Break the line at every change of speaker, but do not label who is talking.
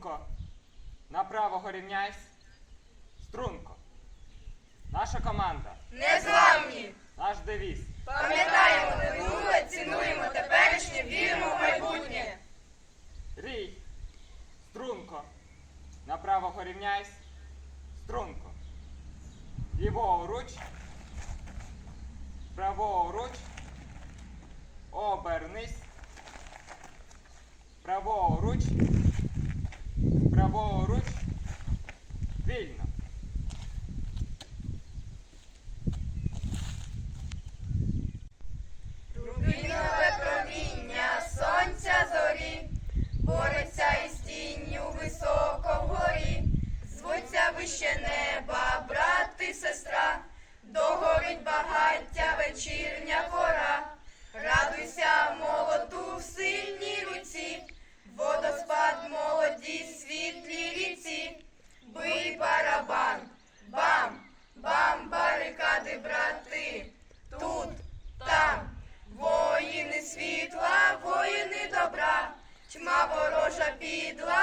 Струнко. Направо рівняйсь. Струнко. Наша команда.
Незламні!
Наш девіз.
Пам'ятаємо минуле, цінуємо теперішнє, віримо в майбутнє.
Рій. Струнко. Направо рівняйсь. Струнко. Ліворуч. Праворуч. Обернись. Праворуч. Праворуч. Вільно.
Бий барабан, бам, бам, барикади, брати, тут, там, воїни світла, воїни добра, тьма ворожа підла,